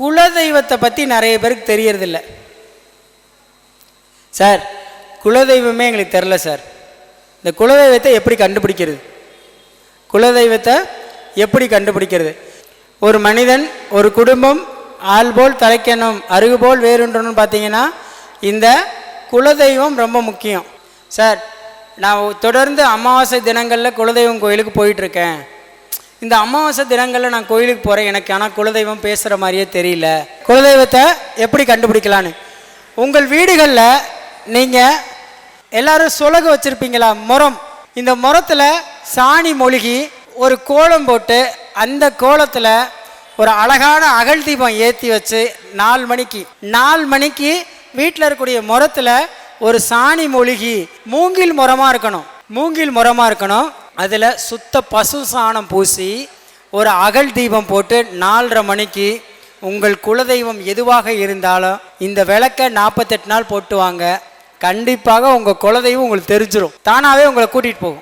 குலதெய்வத்தை பற்றி நிறைய பேருக்கு தெரியறதில்ல. சார் குலதெய்வமே எங்களுக்கு தெரில சார். இந்த குலதெய்வத்தை எப்படி கண்டுபிடிக்கிறது? குலதெய்வத்தை எப்படி கண்டுபிடிக்கிறது? ஒரு மனிதன் ஒரு குடும்பம் ஆள் போல் தலைக்கணும் அருகு போல் வேறுன்றணும் பார்த்தீங்கன்னா இந்த குலதெய்வம் ரொம்ப முக்கியம். சார் நான் தொடர்ந்து அமாவாசை தினங்களில் குலதெய்வம் கோயிலுக்கு போயிட்டுருக்கேன் இந்த அமாவாசை தினங்களில் நான் கோயிலுக்கு போகிறேன் எனக்கு ஆனால் குலதெய்வம் பேசுகிற மாதிரியே தெரியல. குலதெய்வத்தை எப்படி கண்டுபிடிக்கலான்னு? உங்கள் வீடுகளில் நீங்கள் எல்லாரும் சுலகு வச்சுருப்பீங்களா? முறம் இந்த முரத்தில் சாணி மொழுகி ஒரு கோலம் போட்டு அந்த கோலத்தில் ஒரு அழகான அகல் தீபம் ஏற்றி வச்சு நாலு மணிக்கு நாலு மணிக்கு வீட்டில் இருக்கக்கூடிய முரத்தில் ஒரு சாணி மொழுகி மூங்கில் முரமாக இருக்கணும். மூங்கில் முரமாக இருக்கணும். அதில் சுத்த பசு சாணம் பூசி ஒரு அகல் தீபம் போட்டு நாலரை மணிக்கு உங்கள் குலதெய்வம் எதுவாக இருந்தாலும் இந்த விளக்கை நாற்பத்தெட்டு நாள் போட்டு வாங்க கண்டிப்பாக உங்கள் குலதெய்வம் உங்களுக்கு தெரிஞ்சிடும் தானாகவே உங்களை கூட்டிகிட்டு போகும்.